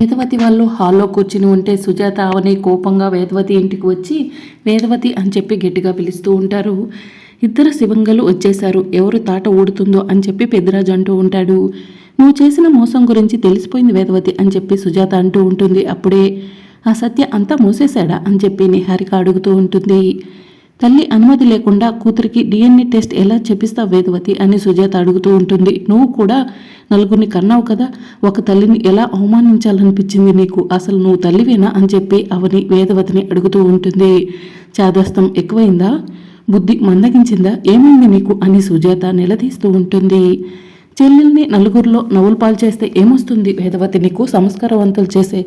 వేదవతి వాళ్ళు హాల్లో కూర్చుని ఉంటే సుజాత అవని కోపంగా వేదవతి ఇంటికి వచ్చి వేదవతి అని చెప్పి గట్టిగా పిలుస్తూ ఉంటారు. ఇద్దరు శివంగలు వచ్చేశారు. ఎవరు తాట ఊడుతుందో అని చెప్పి పెద్దరాజు అంటూ ఉంటాడు. నువ్వు చేసిన మోసం గురించి తెలిసిపోయింది వేదవతి అని చెప్పి సుజాత అంటూ ఉంటుంది. అప్పుడే ఆ సత్య అంతా మూసేశాడా? అని చెప్పి నిహారిక అడుగుతూ ఉంటుంది. తల్లి అనుమతి లేకుండా కూతురికి డిఎన్ఏ టెస్ట్ ఎలా చెప్పిస్తావు వేదవతి అని సుజాత అడుగుతూ ఉంటుంది. నువ్వు కూడా నలుగురిని కన్నావు కదా ఒక తల్లిని ఎలా అవమానించాలనిపించింది నీకు? అసలు నువ్వు తల్లివేనా అని చెప్పి అవని వేదవతిని అడుగుతూ ఉంటుంది. చాదస్తం ఎక్కువైందా? బుద్ధి మందగించిందా? ఏమైంది నీకు? అని సుజాత నిలదీస్తూ ఉంటుంది. చెల్లెల్ని నలుగురిలో నవ్వులు పాలు చేస్తే ఏమొస్తుంది? వేదవతి నీకు సంస్కారవంతులు చేసే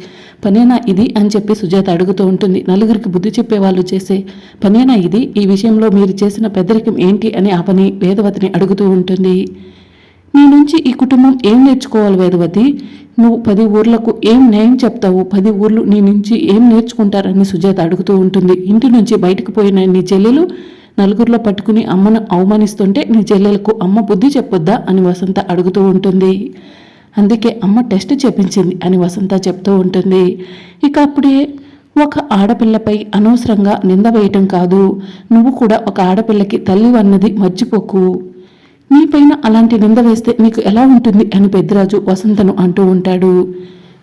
పనేనా ఇది? అని చెప్పి సుజాత అడుగుతూ ఉంటుంది. నలుగురికి బుద్ధి చెప్పే వాళ్ళు చేసే పనేనా ఇది? ఈ విషయంలో మీరు చేసిన పెద్దరికం ఏంటి? అని ఆ పని వేదవతిని అడుగుతూ ఉంటుంది. నీ నుంచి ఈ కుటుంబం ఏం నేర్చుకోవాలి వేదవతి? నువ్వు పది ఊర్లకు ఏం న్యాయం చెప్తావు? పది ఊర్లు నీ నుంచి ఏం నేర్చుకుంటారని సుజాత అడుగుతూ ఉంటుంది. ఇంటి నుంచి బయటకు పోయిన నీ చెల్లెలు నలుగురిలో పట్టుకుని అమ్మను అవమానిస్తుంటే నీ చెల్లెలకు అమ్మ బుద్ధి చెప్పొద్దా అని వసంత అడుగుతూ ఉంటుంది. అందుకే అమ్మ టెస్ట్ చేపించింది అని వసంత చెప్తూ ఉంటుంది. ఇక అప్పుడే ఒక ఆడపిల్లపై అనవసరంగా నింద వేయటం కాదు. నువ్వు కూడా ఒక ఆడపిల్లకి తల్లి అన్నది మర్చిపోకు. నీపైన అలాంటి నింద వేస్తే నీకు ఎలా ఉంటుంది అని పెద్దరాజు వసంతను అంటూ ఉంటాడు.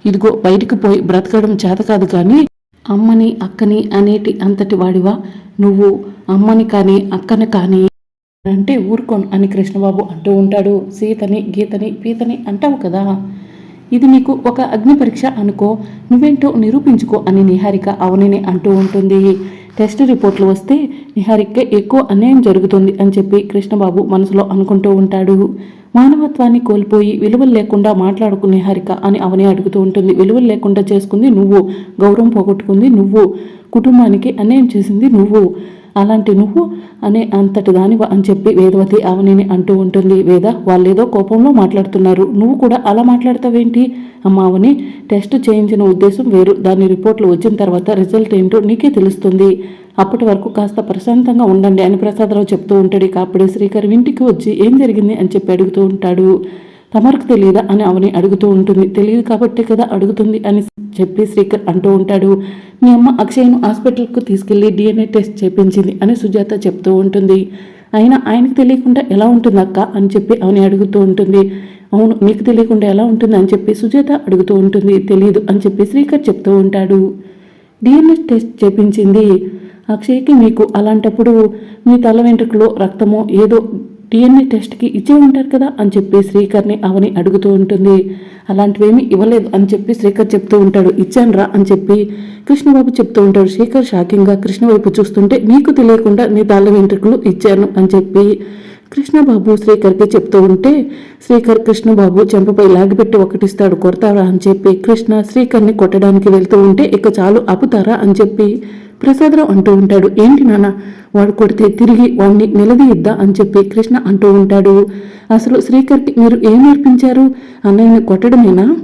ఇదిగో బయటికి పోయి బ్రతకడం చేత కాదు కానీ అమ్మని అక్కని అనేటి అంతటి వాడివా నువ్వు? అమ్మని కానీ అక్కని కానీ అంటే ఊరుకోను అని కృష్ణబాబు అంటూ ఉంటాడు. సీతని గీతని పీతని అంటావు కదా. ఇది నీకు ఒక అగ్ని పరీక్ష అనుకో. నువ్వేంటో నిరూపించుకో అని నిహారిక అవనిని అంటూ ఉంటుంది. టెస్ట్ రిపోర్ట్లు వస్తే నిహారిక ఎక్కువ అన్యాయం జరుగుతుంది అని చెప్పి కృష్ణబాబు మనసులో అనుకుంటూ ఉంటాడు. మానవత్వాన్ని కోల్పోయి విలువలు లేకుండా మాట్లాడుకు నిహారిక అని అవని అడుగుతూ ఉంటుంది. విలువలు లేకుండా చేసుకుంది నువ్వు గౌరవం పోగొట్టుకుంది నువ్వు కుటుంబానికి అన్యాయం చేసింది నువ్వు. అలాంటి నువ్వు అనే అంతటి దానివ అని చెప్పి వేదవతి అవనిని అంటూ ఉంటుంది. వేద వాళ్ళేదో కోపంలో మాట్లాడుతున్నారు. నువ్వు కూడా అలా మాట్లాడతావేంటి? అమ్మ అవని టెస్ట్ చేయించిన ఉద్దేశం వేరు. దాని రిపోర్ట్లు వచ్చిన తర్వాత రిజల్ట్ ఏంటో నీకే తెలుస్తుంది. అప్పటి వరకు కాస్త ప్రశాంతంగా ఉండండి అని ప్రసాదరావు చెప్తూ ఉంటాడు. కాపుడే శ్రీకర్ ఇంటికి వచ్చి ఏం జరిగింది అని చెప్పి అడుగుతూ ఉంటాడు. తమరుకు తెలియదా అని అవని అడుగుతూ ఉంటుంది. తెలియదు కాబట్టి కదా అడుగుతుంది అని చెప్పి శ్రీకర్ అంటూ ఉంటాడు. మీ అమ్మ అక్షయ్ను హాస్పిటల్కు తీసుకెళ్ళి డిఎన్ఏ టెస్ట్ చేపించింది అని సుజాత చెప్తూ ఉంటుంది. అయినా ఆయనకు తెలియకుండా ఎలా ఉంటుంది అక్క అని చెప్పి అవని అడుగుతూ ఉంటుంది. అవును మీకు తెలియకుండా ఎలా ఉంటుంది అని చెప్పి సుజాత అడుగుతూ ఉంటుంది. తెలియదు అని చెప్పి శ్రీకర్ చెప్తూ ఉంటాడు. DNA test చేపించింది. అక్షయ్కి మీకు అలాంటప్పుడు మీ తల వెంట్రుకలో రక్తమో ఏదో డిఎన్ఏ టెస్ట్కి ఇచ్చే ఉంటారు కదా అని చెప్పి శ్రీకర్ని అవని అడుగుతూ ఉంటుంది. అలాంటివేమీ ఇవ్వలేదు అని చెప్పి శ్రీకర్ చెప్తూ ఉంటాడు. ఇచ్చానురా అని చెప్పి కృష్ణబాబు చెప్తూ ఉంటాడు. శ్రీకర్ షాకింగ్గా కృష్ణ వైపు చూస్తుంటే నీకు తెలియకుండా నీ తల వెంట్రుకలు ఇచ్చాను అని చెప్పి కృష్ణబాబు శ్రీకర్కి చెప్తూ ఉంటే శ్రీకర్ కృష్ణబాబు చెంపపై లాగిపెట్టి ఒకటిస్తాడు కొడతారా అని చెప్పి కృష్ణ శ్రీకర్ని కొట్టడానికి వెళ్తూ ఉంటే ఇక చాలు ఆపుతారా అని చెప్పి ప్రసాదరావు అంటూ ఉంటాడు. ఏంటి నాన్న వాడు కొడితే తిరిగి వాడిని నిలదీయిద్దా? అని చెప్పి కృష్ణ అంటూ ఉంటాడు. అసలు శ్రీకర్కి మీరు ఏం నేర్పించారు? అన్నయ్యని కొట్టడమేనా?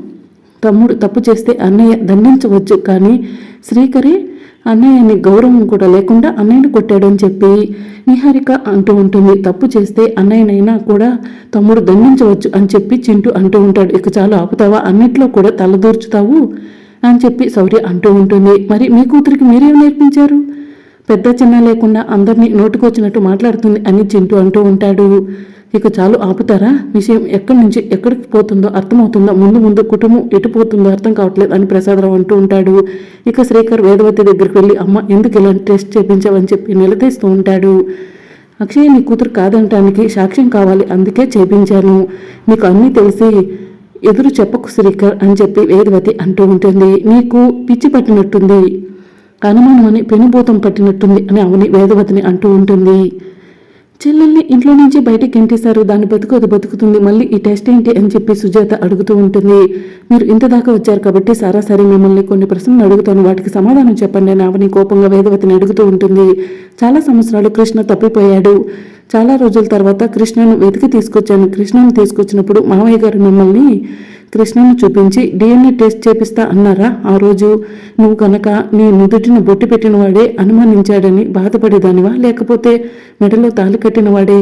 తమ్ముడు తప్పు చేస్తే అన్నయ్య దండించవచ్చు కానీ శ్రీకరే అన్నయ్యని గౌరవం కూడా లేకుండా అన్నయ్యని కొట్టాడని చెప్పి నిహారిక అంటూ ఉంటుంది. తప్పు చేస్తే అన్నయ్యనైనా కూడా తమ్ముడు దండించవచ్చు అని చెప్పి చింటూ అంటూ ఉంటాడు. ఇక చాలా ఆపుతావా? అన్నిట్లో కూడా తలదూర్చుతావు? అని చెప్పి శౌర్య అంటూ ఉంటుంది. మరి మీ కూతురికి మీరేం నేర్పించారు? పెద్ద చిన్న లేకుండా అందరినీ నోటుకొచ్చినట్టు మాట్లాడుతుంది అని చింటూ అంటూ ఉంటాడు. ఇక చాలు ఆపుతారా? విషయం ఎక్కడి నుంచి ఎక్కడికి పోతుందో అర్థమవుతుందో? ముందు ముందు కుటుంబం ఎటు పోతుందో అర్థం కావట్లేదు అని ప్రసాదరావు అంటూ ఉంటాడు. ఇక శ్రీకర్ వేదవతి దగ్గరికి వెళ్ళి అమ్మ ఎందుకు ఇలాంటి టెస్ట్ చేపించావని చెప్పి నిలదీస్తూ ఉంటాడు. అక్షయ్ నీ కూతురు కాదనటానికి సాక్ష్యం కావాలి అందుకే చేపించాను. నీకు అన్నీ తెలిసి ఎదురు చెప్పకు శ్రీకర్ అని చెప్పి వేదవతి అంటూ ఉంటుంది. నీకు పిచ్చి పట్టినట్టుంది. అనుమానం అని పెనుభూతం పట్టినట్టుంది అని అవని వేదవతిని అంటూ ఉంటుంది. చెల్లెల్ని ఇంట్లో నుంచి బయటికి ఎంటేశారు దాన్ని బతుకు అది బతుకుతుంది. మళ్ళీ ఈ టెస్ట్ ఏంటి అని చెప్పి సుజాత అడుగుతూ ఉంటుంది. మీరు ఇంత దాకా వచ్చారు కాబట్టి సరాసరి మిమ్మల్ని కొన్ని ప్రశ్నలు అడుగుతాను. వాటికి సమాధానం చెప్పండి. అని అవని కోపంగా వేదవతిని అడుగుతూ ఉంటుంది. చాలా సంవత్సరాలు కృష్ణ తప్పిపోయాడు. చాలా రోజుల తర్వాత కృష్ణను వెతికి తీసుకొచ్చాను. కృష్ణను తీసుకొచ్చినప్పుడు మామయ్య గారు మిమ్మల్ని కృష్ణను చూపించి డిఎన్ఏ టెస్ట్ చేపిస్తా అన్నారా ఆ రోజు? నువ్వు కనుక నీ నుదుటిన బొట్టు పెట్టిన వాడే అనుమానించాడని బాధపడేదానివా? లేకపోతే మెడలో తాళి కట్టినవాడే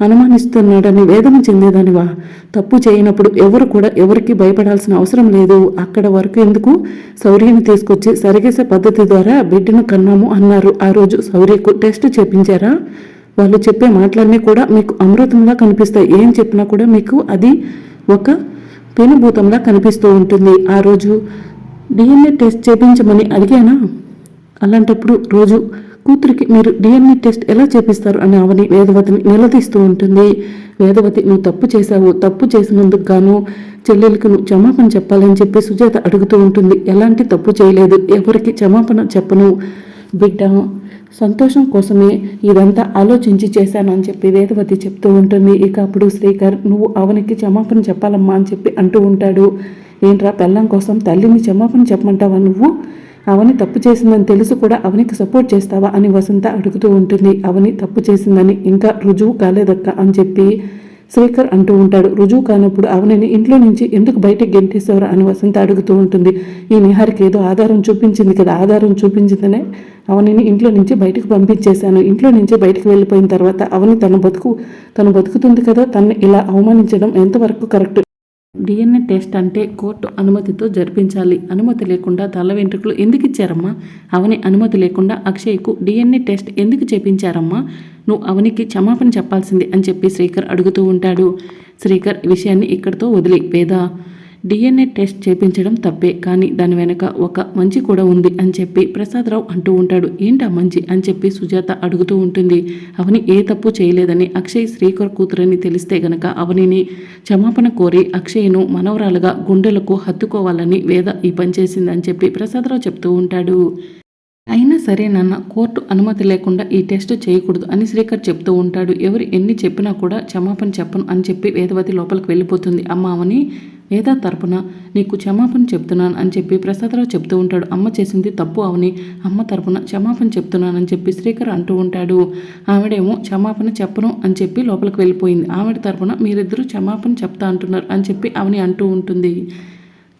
అనుమానిస్తున్నాడని వేదన చెందేదానివా? తప్పు చేయనప్పుడు ఎవరు కూడా ఎవరికి భయపడాల్సిన అవసరం లేదు. అక్కడ వరకు ఎందుకు శౌర్యని తీసుకొచ్చి సరిగేసే పద్ధతి ద్వారా బిడ్డను కన్నాము అన్నారు. ఆ రోజు శౌర్యకు టెస్ట్ చేపించారా? వాళ్ళు చెప్పే మాటలన్నీ కూడా మీకు అమృతంలా కనిపిస్తాయి. ఏం చెప్పినా కూడా మీకు అది ఒక పెనుభూతంలా కనిపిస్తూ ఉంటుంది. ఆ రోజు డిఎన్ఏ టెస్ట్ చేపించమని అడిగానా? అలాంటప్పుడు రోజు కూతురికి మీరు డిఎన్ఏ టెస్ట్ ఎలా చేపిస్తారు అని అవని వేదవతిని నిలదీస్తూ ఉంటుంది. వేదవతి నువ్వు తప్పు చేశావు. తప్పు చేసినందుకు గాను చెల్లెలకు నువ్వు క్షమాపణ చెప్పాలని చెప్పి సుజాత అడుగుతూ ఉంటుంది. ఎలాంటి తప్పు చేయలేదు. ఎవరికి క్షమాపణ చెప్పను. బిడ్డ సంతోషం కోసమే ఇదంతా ఆలోచించి చేశాను అని చెప్పి వేదవతి చెప్తూ ఉంటుంది. ఇక అప్పుడు శ్రీకర్ నువ్వు అవనికి క్షమాపణ చెప్పాలమ్మా అని చెప్పి అంటూ ఉంటాడు. ఏంట్రా పెళ్ళం కోసం తల్లిని క్షమాపణ చెప్పమంటావా నువ్వు? అవని తప్పు చేసిందని తెలుసు కూడా అవనికి సపోర్ట్ చేస్తావా? అని వసంత అడుగుతూ ఉంటుంది. అవని తప్పు చేసిందని ఇంకా రుజువు కాలేదక్క అని చెప్పి స్పీకర్ అంటూ ఉంటాడు. రుజువు కానప్పుడు అవనిని ఇంట్లో నుంచి ఎందుకు బయటకు గెంటేసేవారు అని వసంత అడుగుతూ ఉంటుంది. ఈ నిహారికి ఏదో ఆధారం చూపించింది కదా ఆధారం చూపించిందనే అవనిని ఇంట్లో నుంచి బయటకు పంపించేశాను. ఇంట్లో నుంచి బయటకు వెళ్ళిపోయిన తర్వాత అవని తన బతుకు తను బతుకుతుంది కదా తను ఇలా అవమానించడం ఎంతవరకు కరెక్ట్? డిఎన్ఏ టెస్ట్ అంటే కోర్టు అనుమతితో జరిపించాలి. అనుమతి లేకుండా తల వెంట్రుకలు ఎందుకు ఇచ్చారమ్మా? అవని అనుమతి లేకుండా అక్షయ్కు డిఎన్ఏ టెస్ట్ ఎందుకు చేపించారమ్మా? నువ్వు అవనికి క్షమాపణ చెప్పాల్సింది అని చెప్పి శ్రీకర్ అడుగుతూ ఉంటాడు. శ్రీకర్ విషయాన్ని ఇక్కడితో వదిలి పేద డిఎన్ఏ టెస్ట్ చేపించడం తప్పే కానీ దాని వెనక ఒక మంచి కూడా ఉంది అని చెప్పి ప్రసాదరావు అంటూ ఉంటాడు. ఏంటా మంచి? అని చెప్పి సుజాత అడుగుతూ ఉంటుంది. అవని ఏ తప్పు చేయలేదని అక్షయ్ శ్రీకర్ కూతురని తెలిస్తే గనక అవనిని క్షమాపణ కోరి అక్షయ్ను మనవరాలుగా గుండెలకు హత్తుకోవాలని వేద ఈ పని చేసిందని చెప్పి ప్రసాదరావు చెప్తూ ఉంటాడు. అయినా సరే నాన్న కోర్టు అనుమతి లేకుండా ఈ టెస్ట్ చేయకూడదు అని శ్రీకర్ చెప్తూ ఉంటాడు. ఎవరు ఎన్ని చెప్పినా కూడా క్షమాపణ చెప్పను అని చెప్పి వేదవతి లోపలికి వెళ్ళిపోతుంది. అమ్మ అవని వేద తరపున నీకు క్షమాపణ చెప్తున్నాను అని చెప్పి ప్రసాదరావు చెప్తూ ఉంటాడు. అమ్మ చేసింది తప్పు అవని అమ్మ తరపున క్షమాపణ చెప్తున్నానని చెప్పి శ్రీకర్ అంటూ ఉంటాడు. ఆవిడేమో క్షమాపణ చెప్పను అని చెప్పి లోపలికి వెళ్ళిపోయింది. ఆవిడ తరపున మీరిద్దరూ క్షమాపణ చెప్తా అంటున్నారు అని చెప్పి అవని అంటూ ఉంటుంది.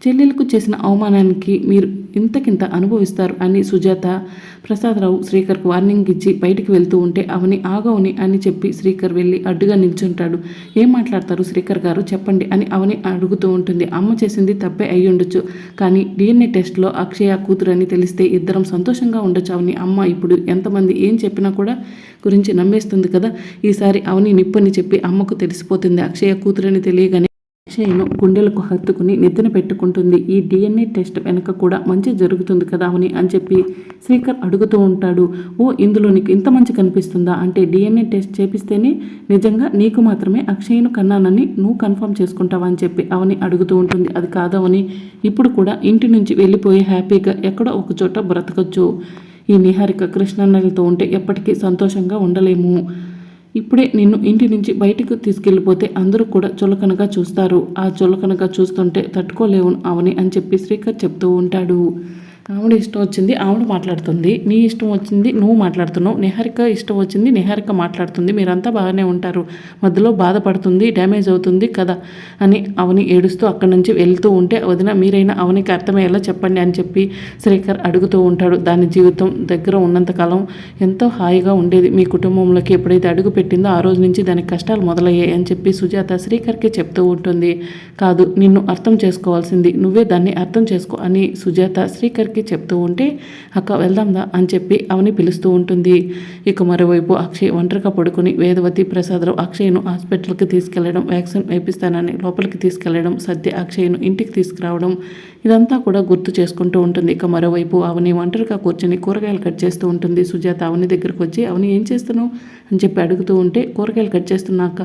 చెల్లెలకు చేసిన అవమానానికి మీరు ఇంతకింత అనుభవిస్తారు అని సుజాత ప్రసాదరావు శ్రీకర్కు వార్నింగ్ ఇచ్చి బయటికి వెళ్తూ ఉంటే అవని ఆగవని అని చెప్పి శ్రీకర్ వెళ్ళి అడ్డుగా నిల్చుంటాడు. ఏం మాట్లాడతారు శ్రీకర్ గారు? చెప్పండి అని అవని అడుగుతూ ఉంటుంది. అమ్మ చేసింది తప్పే అయి ఉండొచ్చు కానీ డిఎన్ఏ టెస్ట్లో అక్షయ కూతురు అని తెలిస్తే ఇద్దరం సంతోషంగా ఉండొచ్చు అవని అమ్మ ఇప్పుడు ఎంతమంది ఏం చెప్పినా కూడా గురించి నమ్మేస్తుంది కదా? ఈసారి అవని నిప్పని చెప్పి అమ్మకు తెలిసిపోతుంది. అక్షయ కూతురని తెలియగానే అక్షయ్ను గుండెలకు హత్తుకుని నిద్ర పెట్టుకుంటుంది. ఈ డిఎన్ఏ టెస్ట్ వెనక కూడా మంచి జరుగుతుంది కదా అని అని చెప్పి శ్రీకర్ అడుగుతూ ఉంటాడు. ఓ ఇందులో నీకు ఇంత మంచి కనిపిస్తుందా? అంటే డిఎన్ఏ టెస్ట్ చేపిస్తేనే నిజంగా నీకు మాత్రమే అక్షయ్ను కన్నానని నువ్వు కన్ఫర్మ్ చేసుకుంటావా అని చెప్పి అవని అడుగుతూ ఉంటుంది. అది కాదవని ఇప్పుడు కూడా ఇంటి నుంచి వెళ్ళిపోయి హ్యాపీగా ఎక్కడో ఒక చోట బ్రతకచ్చు. ఈ నిహారిక కృష్ణన్నలతో ఉంటే ఎప్పటికీ సంతోషంగా ఉండలేము. ఇప్పుడే నిన్ను ఇంటి నుంచి బయటకు తీసుకెళ్ళిపోతే అందరూ కూడా చులకనగా చూస్తారు. ఆ చులకనగా చూస్తుంటే తట్టుకోలేవు అవని అని చెప్పి శ్రీకర్ చెప్తూ ఉంటాడు. ఆవిడ ఇష్టం వచ్చింది ఆవిడ మాట్లాడుతుంది. నీ ఇష్టం వచ్చింది నువ్వు మాట్లాడుతున్నావు. నిహారిక ఇష్టం వచ్చింది నిహారిక మాట్లాడుతుంది. మీరంతా బాగానే ఉంటారు. మధ్యలో బాధపడుతుంది డ్యామేజ్ అవుతుంది కదా అని అవని ఏడుస్తూ అక్కడి నుంచి వెళ్తూ ఉంటే వదిన మీరైనా అవనికి అర్థమయ్యేలా చెప్పండి అని చెప్పి శ్రీకర్ అడుగుతూ ఉంటాడు. దాని జీవితం దగ్గర ఉన్నంతకాలం ఎంతో హాయిగా ఉండేది. మీ కుటుంబంలోకి ఎప్పుడైతే అడుగు పెట్టిందో ఆ రోజు నుంచి దానికి కష్టాలు మొదలయ్యాయి అని చెప్పి సుజాత శ్రీకర్కి చెప్తూ ఉంటుంది. కాదు నిన్ను అర్థం చేసుకోవాల్సింది. నువ్వే దాన్ని అర్థం చేసుకో అని సుజాత శ్రీకర్కి చెప్తూ ఉంటే అక్క వెళ్దాందా అని చెప్పి అవని పిలుస్తూ ఉంటుంది. ఇక మరోవైపు అక్షయ్ ఒంటరిగా పడుకుని వేదవతి ప్రసాదరావు అక్షయ్ను హాస్పిటల్కి తీసుకెళ్ళడం వ్యాక్సిన్ వేపిస్తానని లోపలికి తీసుకెళ్ళడం సద్య అక్షయ్ను ఇంటికి తీసుకురావడం ఇదంతా కూడా గుర్తు చేసుకుంటూ ఉంటుంది. ఇక మరోవైపు అవని ఒంటరిగా కూర్చొని కూరగాయలు కట్ చేస్తూ ఉంటుంది. సుజాత అవని దగ్గరకు వచ్చి అవని ఏం చేస్తున్నావు? అని చెప్పి అడుగుతూ ఉంటే కూరగాయలు కట్ చేస్తున్నాక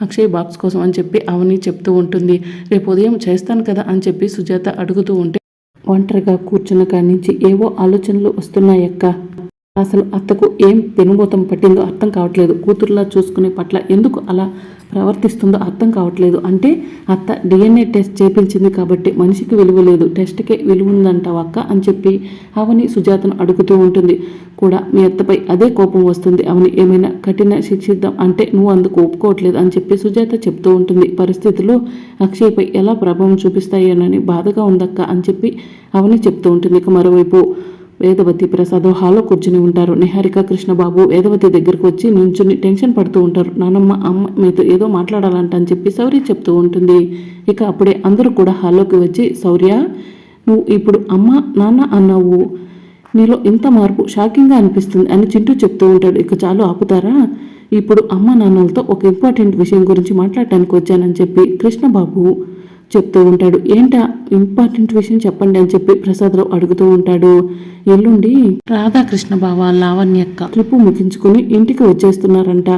అక్షయ్ బాక్స్ కోసం అని చెప్పి అవని చెప్తూ ఉంటుంది. రేపు ఉదయం చేస్తాను కదా అని చెప్పి సుజాత అడుగుతూ ఉంటే ఒంటరిగా కూర్చున్న కాడి నుంచి ఏవో ఆలోచనలు వస్తున్నాయక్క. అసలు అత్తకు ఏం పెనుమూతం పట్టిందో అర్థం కావట్లేదు. కూతురులా చూసుకునే పట్ల ఎందుకు అలా ప్రవర్తిస్తుందో అర్థం కావట్లేదు. అంటే అత్త డిఎన్ఏ టెస్ట్ చేపించింది కాబట్టి మనిషికి విలువ లేదు. టెస్ట్కే విలువ ఉందంట అక్క? అని చెప్పి అవని సుజాతను అడుగుతూ ఉంటుంది. కూడా మీ అత్తపై అదే కోపం వస్తుంది. అవని ఏమైనా కఠిన శిక్షిద్దాం అంటే నువ్వు అందుకు ఒప్పుకోవట్లేదు అని చెప్పి సుజాత చెప్తూ ఉంటుంది. పరిస్థితులు అక్షయ్పై ఎలా ప్రభావం చూపిస్తాయోనని బాధగా ఉందక్క అని చెప్పి అవని చెప్తూ ఉంటుంది. ఇక మరోవైపు వేదవతి ప్రసాద్ హాల్లో కూర్చుని ఉంటారు. నిహారిక కృష్ణబాబు వేదవతి దగ్గరకు వచ్చి నుంచుని టెన్షన్ పడుతూ ఉంటారు. నానమ్మ అమ్మ మీతో ఏదో మాట్లాడాలంట అని చెప్పి శౌర్య చెప్తూ ఉంటుంది. ఇక అప్పుడే అందరూ కూడా హాల్లోకి వచ్చి శౌర్య నువ్వు ఇప్పుడు అమ్మ నాన్న అన్నావు. నీలో ఇంత మార్పు షాకింగ్గా అనిపిస్తుంది అని చింటూ చెప్తూ ఉంటాడు. ఇక చాలు ఆపుతారా? ఇప్పుడు అమ్మ నాన్నలతో ఒక ఇంపార్టెంట్ విషయం గురించి మాట్లాడటానికి వచ్చానని చెప్పి కృష్ణబాబు చెప్తూ ఉంటాడు. ఏంటా? ఇంపార్టెంట్ విషయం చెప్పండి అని చెప్పి ప్రసాదరావు అడుగుతూ ఉంటాడు. ఎల్లుండి రాధాకృష్ణ బావ లావణ్యక్క ట్రిప్ ముగించుకుని ఇంటికి వచ్చేస్తున్నారంట.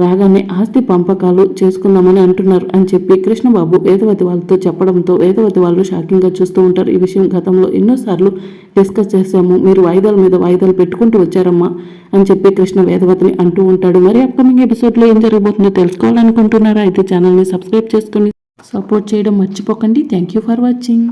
రాగానే ఆస్తి పంపకాలు చేసుకుందామని అంటున్నారు అని చెప్పి కృష్ణబాబు వేదవతి వాళ్ళతో చెప్పడంతో వేదవతి వాళ్ళు షాకింగ్గా చూస్తూ ఉంటారు. ఈ విషయం గతంలో ఎన్నోసార్లు డిస్కస్ చేశాము. మీరు వాయిదాల మీద వాయిదాలు పెట్టుకుంటూ వచ్చారమ్మా అని చెప్పి కృష్ణ వేదవతిని అంటూ ఉంటాడు. మరి అప్కమింగ్ ఎపిసోడ్లో ఏం జరగబోతుందో తెలుసుకోవాలనుకుంటున్నారా? అయితే ఛానల్ని సబ్స్క్రైబ్ చేసుకుని సపోర్ట్ చేయడం మర్చిపోకండి. Thank you for watching